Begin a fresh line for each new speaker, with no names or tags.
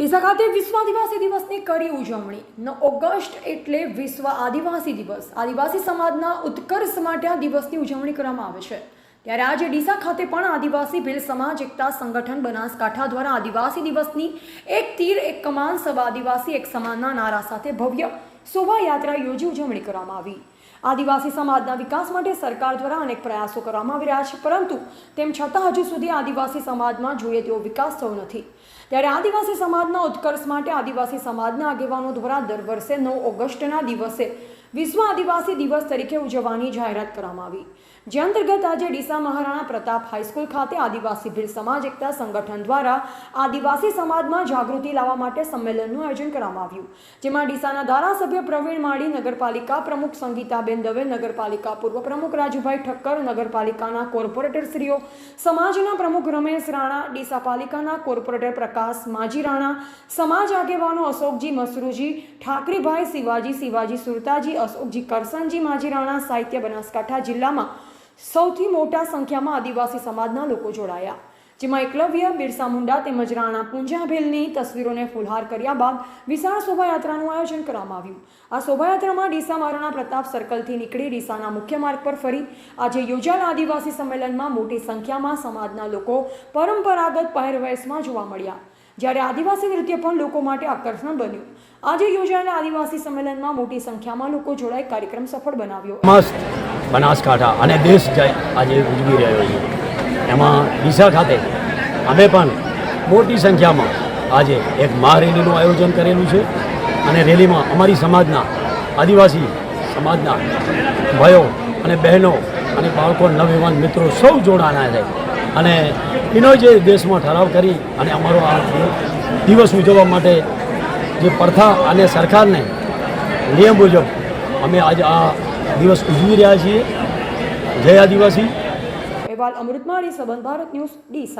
ડીસા ખાતે વિશ્વ આદિવાસી દિવસની કરી ઉજવણી. નવ ઓગસ્ટ એટલે વિશ્વ આદિવાસી દિવસ. આદિવાસી સમાજના ઉત્કર્ષ માટે આ દિવસની ઉજવણી કરવામાં આવે છે. ત્યારે આજે ડીસા ખાતે પણ આદિવાસી ભીલ સમાજ, એકતા સંગઠન, બનાસકાંઠા દ્વારા આદિવાસી દિવસની એક તીર, એક કમાન, સબ આદિવાસી, એક સમાનના નારા સાથે ભવ્ય શોભાયાત્રા યોજી ઉજવણી કરવામાં આવી. આદિવાસી સમાજના વિકાસ માટે સરકાર દ્વારા અનેક પ્રયાસો કરવામાં આવી રહ્યા છે, પરંતુ તેમ છતાં હજુ સુધી આદિવાસી સમાજમાં જોઈએ તેવો વિકાસ થયો નથી. ત્યારે આદિવાસી સમાજના ઉત્કર્ષ માટે આદિવાસી સમાજના આગેવાનો દ્વારા દર વર્ષે નવ ઓગસ્ટના દિવસે વિશ્વ આદિવાસી દિવસ તરીકે ઉજવવાની જાહેરાત કરવામાં આવી. જે અંતર્ગત આજે ડીસા મહારાણા પ્રતાપ હાઈસ્કૂલ ખાતે આદિવાસી ભીલ સમાજ એકતા સંગઠન દ્વારા આદિવાસી સમાજમાં જાગૃતિ લાવવા માટે સંમેલનનું આયોજન કરવામાં આવ્યું. જેમાં ડીસાના ધારાસભ્ય પ્રવીણ માળી, નગરપાલિકા પ્રમુખ સંગીતાબેન દવે, નગરપાલિકા પૂર્વ પ્રમુખ રાજુભાઈ ઠક્કર, નગરપાલિકાના કોર્પોરેટરશ્રીઓ સમાજના પ્રમુખ રમેશ રાણા ડીસા પાલિકાના કોર્પોરેટર પ્રકાશ માજી રાણા, સમાજ આગેવાનો અશોકજી મસરૂજી, ઠાકરીભાઈ શિવાજી શિવાજી સુરતાજી અશોકજી કરસનજી માજી રાણા સાહિત્ય બનાસકાંઠા જિલ્લામાં સૌથી મોટા સંખ્યામાં આદિવાસી સમાજના લોકો જોડાયા, જેમાં એકલવ્ય બિરસા મુંડા તેમજ રાણા પૂંજાભેલની તસવીરોને ફુલહાર કર્યા બાદ વિશાળ શોભાયાત્રાનું આયોજન કરવામાં આવ્યું. આ શોભાયાત્રામાં ડીસા મહારાણા પ્રતાપ સર્કલથી નીકળી ડીસાના મુખ્ય માર્ગ પર ફરી આજે યોજાયેલા આદિવાસી સંમેલનમાં મોટી સંખ્યામાં સમાજના લોકો પરંપરાગત પહેરવેશમાં જોવા મળ્યા. જ્યારે આદિવાસી નૃત્ય પણ લોકો માટે આકર્ષણ બન્યું. આજે યોજાયેલા આદિવાસી સંમેલનમાં મોટી સંખ્યામાં લોકો જોડાઈ કાર્યક્રમ સફળ બનાવ્યો.
મસ્ત બનાસકાંઠા અને દેશ જાય આજે ઉજવી રહ્યો છે. એમાં ડીસા ખાતે અમે પણ મોટી સંખ્યામાં આજે એક મહારેલીનું આયોજન કરેલું છે અને રેલીમાં અમારી સમાજના, આદિવાસી સમાજના ભાઈઓ અને બહેનો અને બાળકો નવયુવાન મિત્રો સૌ જોડાના છે અને એનો જે દેશમાં ઠરાવ કરી અને અમારો આ દિવસ ઉજવવા માટે જે પ્રથા અને સરકારને નિયમ મુજબ અમે આજે આ દિવસ ઉજવી રહ્યા છીએ. જય આદિવાસી.
અમૃતમાળી, સંબંધ ભારત ન્યૂઝ, ડીસા.